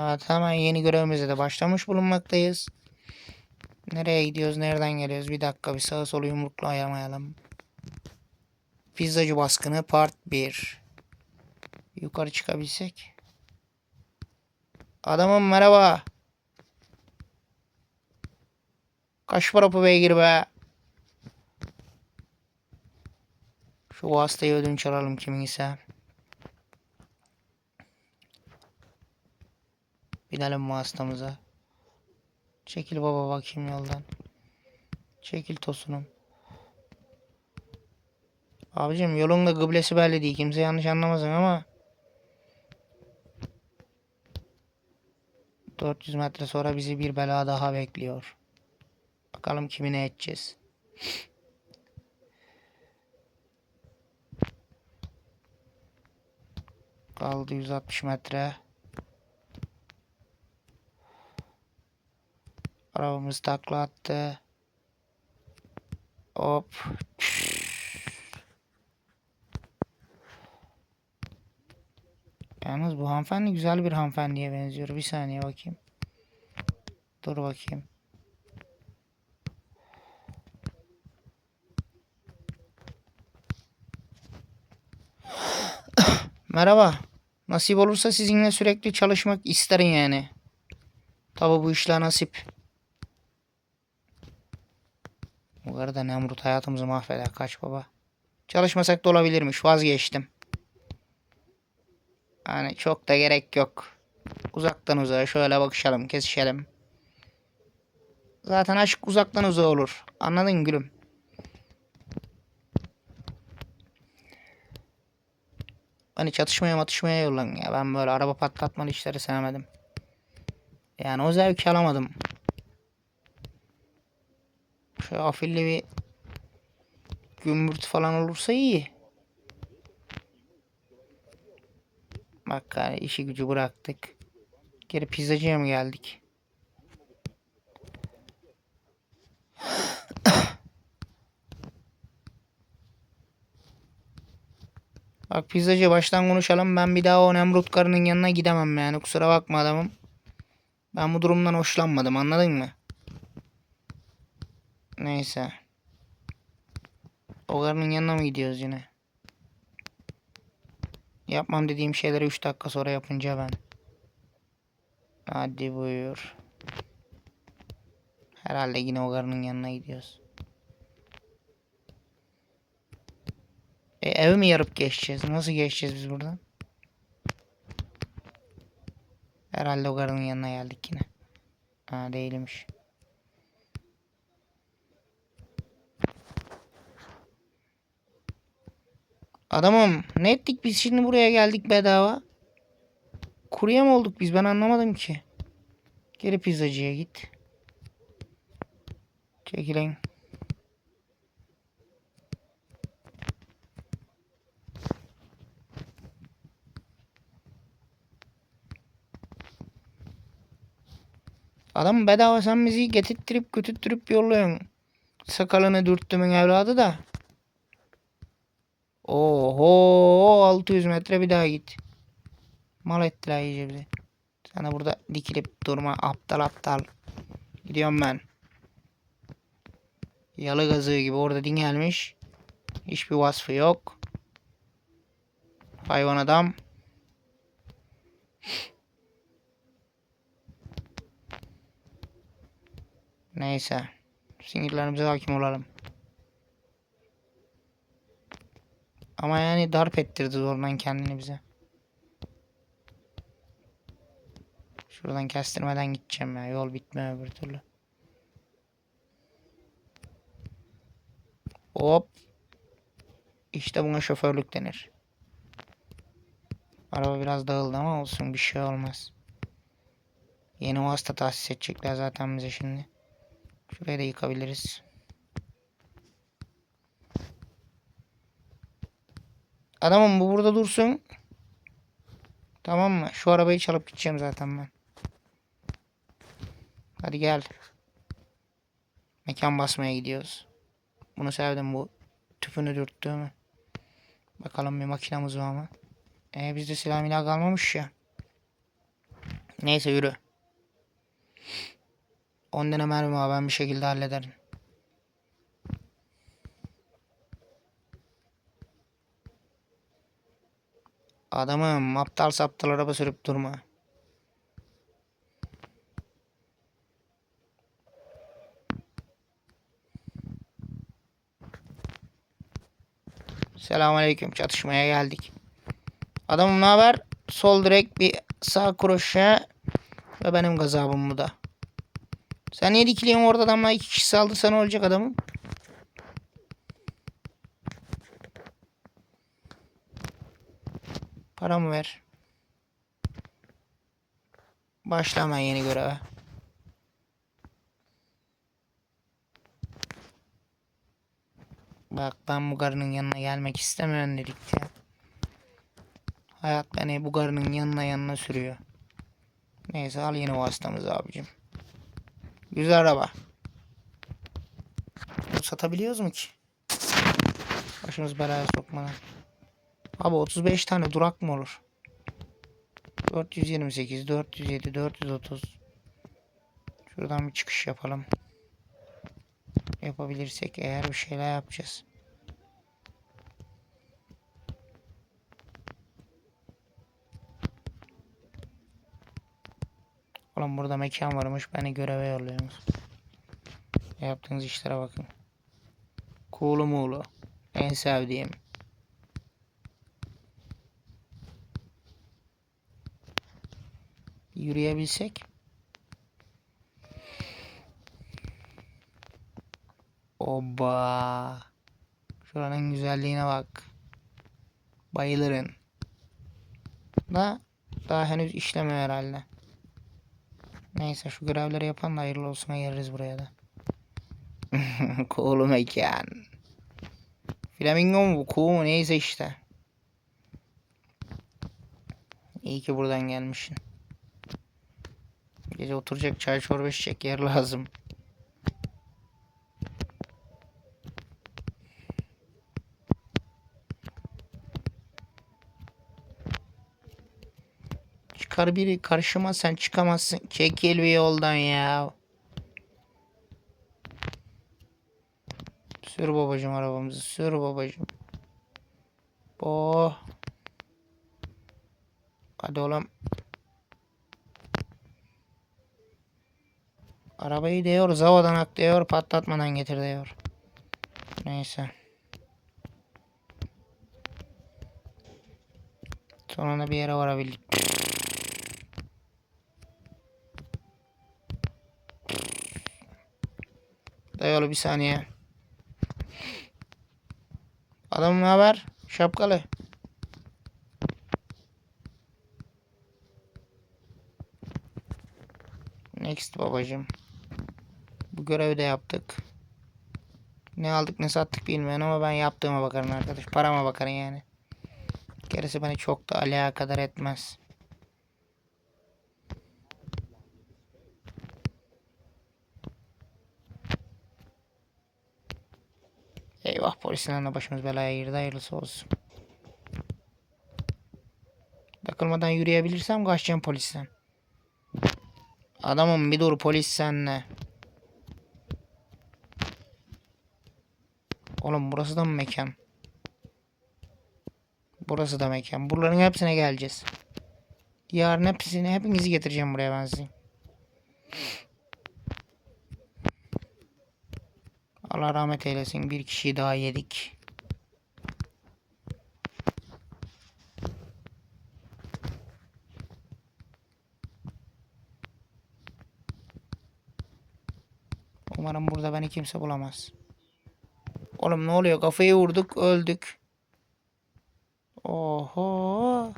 Evet hemen yeni görevimize de başlamış bulunmaktayız. Nereye gidiyoruz? Nereden geliyoruz? Bir dakika bir sağa solu yumrukla ayamayalım. Pizzacı baskını part 1. Yukarı çıkabilsek. Adamım merhaba. Kaç para bu beygir be? Şu hastayı ödünç alalım kimin ise. Binelim bu hastamıza. Çekil baba bakayım yoldan. Çekil tosunum. Abicim yolun da kıblesi belli değil. Kimse yanlış anlamasın ama. 400 metre sonra bizi bir bela daha bekliyor. Bakalım kimi ne edeceğiz. Kaldı 160 metre. Arabamız takla attı. Hop. Yalnız bu hanımefendi güzel bir hanımefendiye benziyor. Bir saniye bakayım. Dur bakayım. Merhaba. Nasip olursa sizinle sürekli çalışmak isterim yani. Tabi bu işler nasip. Bu arada Nemrut hayatımızı mahveder. Kaç baba. Çalışmasak da olabilirmiş. Vazgeçtim. Hani çok da gerek yok. Uzaktan uzağa şöyle bakışalım, kesişelim. Zaten aşk uzaktan uzağa olur. Anladın gülüm? Hani çatışmaya matışmaya yollan ya. Ben böyle araba patlatmalı işleri sevmedim. Yani o zevki alamadım. Şöyle afilli bir gümbürt falan olursa iyi. Bak yani işi gücü bıraktık. Geri pizzacıya mı geldik? Bak pizzacı baştan konuşalım. Ben bir daha o Nemrut karının yanına gidemem yani. Kusura bakma adamım. Ben bu durumdan hoşlanmadım anladın mı? Neyse. O karının yanına mı gidiyoruz yine? Yapmam dediğim şeyleri 3 dakika sonra yapınca ben. Hadi buyur. Herhalde yine o karının yanına gidiyoruz. E, evi mi yarıp geçeceğiz? Nasıl geçeceğiz biz buradan? Herhalde o karının yanına geldik yine. Ha değilmiş. Adamım ne ettik biz şimdi buraya geldik bedava. Kurye mi olduk biz ben anlamadım ki. Geri pizzacıya git. Çekilin. Adam bedava sen bizi getirttirip götürttürüp yolluyorsun. Sakalını dürttümün evladı da. Oho 600 metre bir daha git. Mal ettiler iyice bizi. Sana burada dikilip durma aptal aptal. Gidiyorum ben. Yalı gazığı gibi orada dingelmiş. Hiçbir vasfı yok. Hayvan adam. Neyse. Sinirlerimize hakim olalım. Ama yani darp ettirdi zorlan kendini bize. Şuradan kestirmeden gideceğim ya. Yol bitmiyor öbür türlü. Hop. İşte buna şoförlük denir. Araba biraz dağıldı ama olsun bir şey olmaz. Yeni vasıta tahsis edecekler zaten bize şimdi. Şurayı da yıkabiliriz. Adamım bu burada dursun. Tamam mı? Şu arabayı çalıp gideceğim zaten ben. Hadi gel. Mekan basmaya gidiyoruz. Bunu sevdim bu tüpünü dürttüğümü. Bakalım bir makinamız var mı? E bizde silah milah kalmamış ya. Neyse yürü. 10 tane mermi var ben bir şekilde hallederim. Adamım aptal saptal araba sürüp durma. Selamünaleyküm. Çatışmaya geldik. Adamım ne haber? Sol direkt bir sağ kroşe ve benim gazabım bu da. Sen niye dikiliyorsun orada adamla iki kişi saldı sana olacak adamım. Paramı ver. Başla hemen yeni göreve. Bak ben bu karının yanına gelmek istemiyorum dedik ya. Hayat beni bu karının yanına yanına sürüyor. Neyse al yeni vasıtamızı abicim. Güzel araba. Bunu satabiliyoruz mu ki? Başımız belaya sokmadan. Abi 35 tane durak mı olur? 428, 407, 430. Şuradan bir çıkış yapalım. Yapabilirsek eğer bir şeyler yapacağız. Oğlum burada mekan varmış. Beni göreve yolluyorsunuz. Yaptığınız işlere bakın. Kuğulu muğlu. En sevdiğim. Yürüyebilsek. Oba. Şuranın güzelliğine bak. Bayılırım. Da daha henüz işlemiyor herhalde. Neyse şu görevleri yapan da hayırlı olsun geliriz buraya da. Cool mekan. Flamingo mu bu? Kuğu mu? Neyse işte. İyi ki buradan gelmişsin. Gece oturacak çay çorba içecek yer lazım. Çıkar biri karşıma sen çıkamazsın. Çekil bir yoldan ya. Sür babacım arabamızı. Sür babacım. Oh. Hadi oğlum. Arabayı diyor zavadan ak diyor patlatmadan getir diyor. Neyse. Sonunda bir yere varabildik. Dayalı bir saniye. Adam ne haber? Şapkalı. Next babacım. Bu görevi de yaptık. Ne aldık ne sattık bilmiyorum ama ben yaptığıma bakarım arkadaş. Parama bakarım yani. Gerisi beni çok da alakadar etmez. Eyvah polisin de başımız belaya girdi hayırlısı olsun. Takılmadan yürüyebilirsem kaçacağım polisten. Adamım bir dur polis senle. Oğlum burası da mı mekan? Burası da mekan. Buraların hepsine geleceğiz. Yarın hepsini hepinizi getireceğim buraya ben size. Allah rahmet eylesin. Bir kişiyi daha yedik. Umarım burada beni kimse bulamaz. Oğlum ne oluyor? Kafayı vurduk, öldük. Oho.